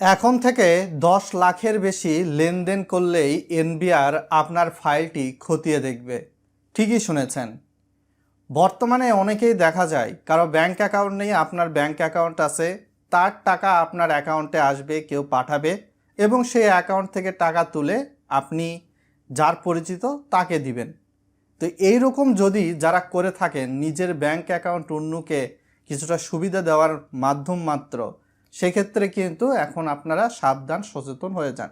এখন থেকে দশ লাখের বেশি লেনদেন করলেই এনবিআর আপনার ফাইলটি খতিয়ে দেখবে। ঠিকই শুনেছেন। বর্তমানে অনেকেই দেখা যায়, কারও ব্যাংক অ্যাকাউন্ট নেই আপনার ব্যাংক অ্যাকাউন্ট আছে, তার টাকা আপনার অ্যাকাউন্টে আসবে, কেউ পাঠাবে এবং সেই অ্যাকাউন্ট থেকে টাকা তুলে আপনি যার পরিচিত তাকে দিবেন। তো এই রকম যদি যারা করে থাকেন, নিজের ব্যাংক অ্যাকাউন্ট অন্যকে কিছুটা সুবিধা দেওয়ার মাধ্যম মাত্র সেক্ষেত্রে কিন্তু এখন আপনারা সাবধান, সচেতন হয়ে যান।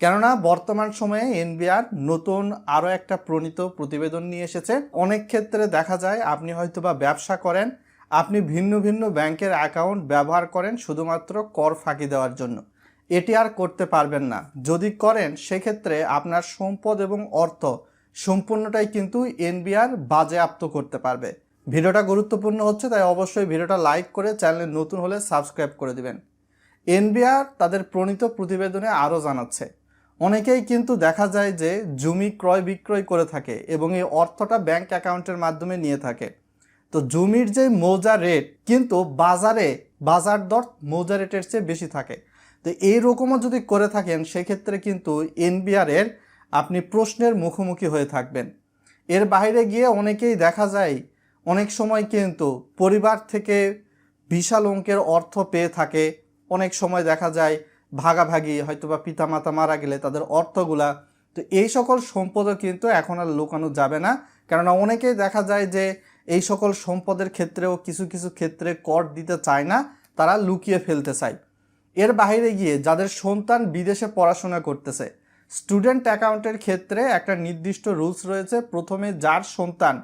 কেননা বর্তমান সময়ে এনবিআর নতুন আরও একটা প্রণীত প্রতিবেদন নিয়ে এসেছে। অনেক ক্ষেত্রে দেখা যায় আপনি হয়তোবা ব্যবসা করেন, আপনি ভিন্ন ভিন্ন ব্যাংকের অ্যাকাউন্ট ব্যবহার করেন শুধুমাত্র কর ফাঁকি দেওয়ার জন্য। এটি আর করতে পারবেন না। যদি করেন, সেক্ষেত্রে আপনার সম্পদ এবং অর্থ সম্পূর্ণটাই কিন্তু এনবিআর বাজেয়াপ্ত করতে পারবে। ভিডিওটা গুরুত্বপূর্ণ হচ্ছে, তাই অবশ্যই ভিডিওটা লাইক করে চ্যানেলে নতুন হলে সাবস্ক্রাইব করে দিবেন। এনবিআর তাদের প্রণীত প্রতিবেদনে আরও জানাচ্ছে, অনেকেই কিন্তু দেখা যায় যে জমি ক্রয় বিক্রয় করে থাকে এবং এই অর্থটা ব্যাংক অ্যাকাউন্টের মাধ্যমে নিয়ে থাকে। তো জমির যে মৌজা রেট কিন্তু বাজারে, বাজার দর মৌজা রেটের চেয়ে বেশি থাকে। তো এই রকমও যদি করে থাকেন, সেক্ষেত্রে কিন্তু এনবিআর এর আপনি প্রশ্নের মুখোমুখি হয়ে থাকবেন। এর বাইরে গিয়ে অনেকেই দেখা যায় অনেক সময় কিন্তু পরিবার থেকে বিশাল অঙ্কের অর্থ পেয়ে থাকে। অনেক সময় দেখা যায় ভাগাভাগি হয়তো হয়তোবা পিতামাতা মারা গেলে তাদের অর্থগুলা। তো এই সকল সম্পদও কিন্তু এখন আর লুকানো যাবে না। কেননা অনেকেই দেখা যায় যে এই সকল সম্পদের ক্ষেত্রেও কিছু কিছু ক্ষেত্রে কর দিতে চায় না, তারা লুকিয়ে ফেলতে চায়। এর বাইরে গিয়ে যাদের সন্তান বিদেশে পড়াশোনা করতেছে স্টুডেন্ট অ্যাকাউন্টের ক্ষেত্রে একটা নির্দিষ্ট রুলস রয়েছে। প্রথমে যার সন্তান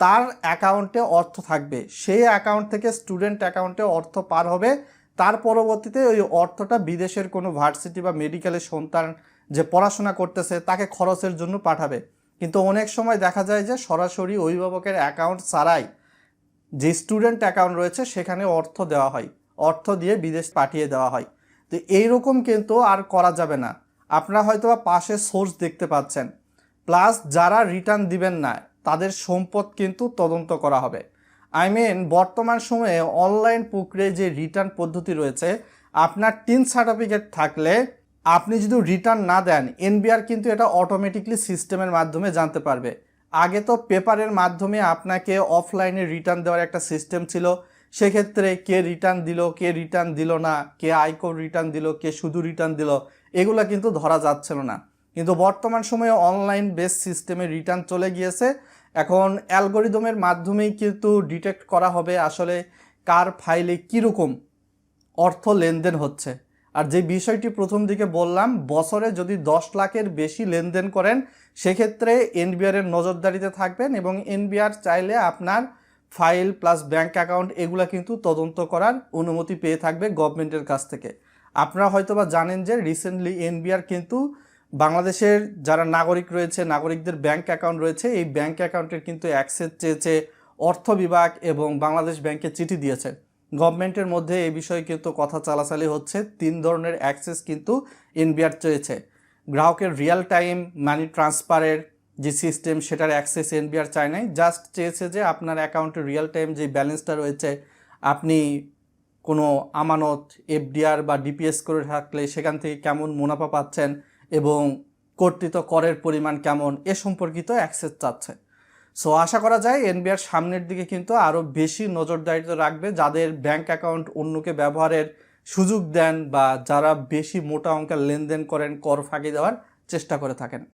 তার অ্যাকাউন্টে অর্থ থাকবে। সেই অ্যাকাউন্ট থেকে স্টুডেন্ট অ্যাকাউন্টে অর্থ পার হবে। তার পরবর্তীতে ওই অর্থটা বিদেশের কোনো ভার্সিটি বা মেডিকেলের সন্তান যে পড়াশোনা করতেছে, তাকে খরচের জন্য পাঠাবে। কিন্তু অনেক সময় দেখা যায় যে সরাসরি অভিভাবকের অ্যাকাউন্ট ছাড়াই যে স্টুডেন্ট অ্যাকাউন্ট রয়েছে, সেখানে অর্থ দেওয়া হয়। অর্থ দিয়ে বিদেশ পাঠিয়ে দেওয়া হয়। তো এইরকম কিন্তু আর করা যাবে না। আপনারা হয়তো বা পাশে সোর্স দেখতে পাচ্ছেন। প্লাস যারা রিটার্ন দিবেন না তাদের সম্পদ কিন্তু তদন্ত করা হবে। আই মিন বর্তমান সময়ে অনলাইন প্রক্রিয়ায় যে রিটার্ন পদ্ধতি রয়েছে, আপনার টিন সার্টিফিকেট থাকলে আপনি যদি রিটার্ন না দেন এনবিআর কিন্তু এটা অটোমেটিকলি সিস্টেমের মাধ্যমে জানতে পারবে। আগে তো পেপারের মাধ্যমে আপনাকে অফলাইনে রিটার্ন দেওয়ার একটা সিস্টেম ছিল। সেক্ষেত্রে কে রিটার্ন দিল, কে রিটার্ন দিল না, কে আয়কর রিটার্ন দিল, কে শুধু রিটার্ন দিল, এগুলো কিন্তু ধরা যাচ্ছিল না। কিন্তু বর্তমান সময়ে অনলাইন বেস সিস্টেমে রিটার্ন চলে গিয়েছে। এখন অ্যালগোরিদমের মাধ্যমেই কিন্তু ডিটেক্ট করা হবে আসলে কার ফাইলে কীরকম অর্থ লেনদেন হচ্ছে। আর যে বিষয়টি প্রথম দিকে বললাম, বছরে যদি দশ লাখের বেশি লেনদেন করেন, সেক্ষেত্রে এনবিআর এর নজরদারিতে থাকবেন এবং এনবিআর চাইলে আপনার ফাইল প্লাস ব্যাংক অ্যাকাউন্ট এগুলা কিন্তু তদন্ত করার অনুমতি পেয়ে থাকবে গভর্নমেন্টের কাছ থেকে। আপনারা হয়তোবা জানেন যে রিসেন্টলি এনবিআর কিন্তু বাংলাদেশের যারা নাগরিক রয়েছে, নাগরিকদের ব্যাংক অ্যাকাউন্ট রয়েছে, এই ব্যাংক অ্যাকাউন্টের কিন্তু অ্যাক্সেস চেয়েছে অর্থ বিভাগ এবং বাংলাদেশ ব্যাংকে চিঠি দিয়েছে। গভর্নমেন্টের মধ্যে এই বিষয়ে কিন্তু কথা চালাচালি হচ্ছে, তিন ধরনের অ্যাক্সেস কিন্তু এনবিআর চেয়েছে। গ্রাহকের রিয়েল টাইম মানি ট্রান্সফারের যে সিস্টেম সেটার অ্যাক্সেস এনবিআর চায় নাই জাস্ট চেয়েছে যে আপনার অ্যাকাউন্টে রিয়েল টাইম যে ব্যালেন্সটা রয়েছে, আপনি কোনো আমানত এফডিআর বা ডিপিএস করে থাকলে সেখান থেকে কেমন মুনাফা পাচ্ছেন এবং কর্তৃত করের পরিমাণ কেমন এ সম্পর্কিত অ্যাক্সেস চাচ্ছে। সো, আশা করা যায় এনবিআর সামনের দিকে কিন্তু আরও বেশি নজরদারিত রাখবে যাদের ব্যাংক অ্যাকাউন্ট অন্যকে ব্যবহারের সুযোগ দেন বা যারা বেশি মোটা অঙ্কের লেনদেন করেন, কর ফাঁকি দেওয়ার চেষ্টা করে থাকেন।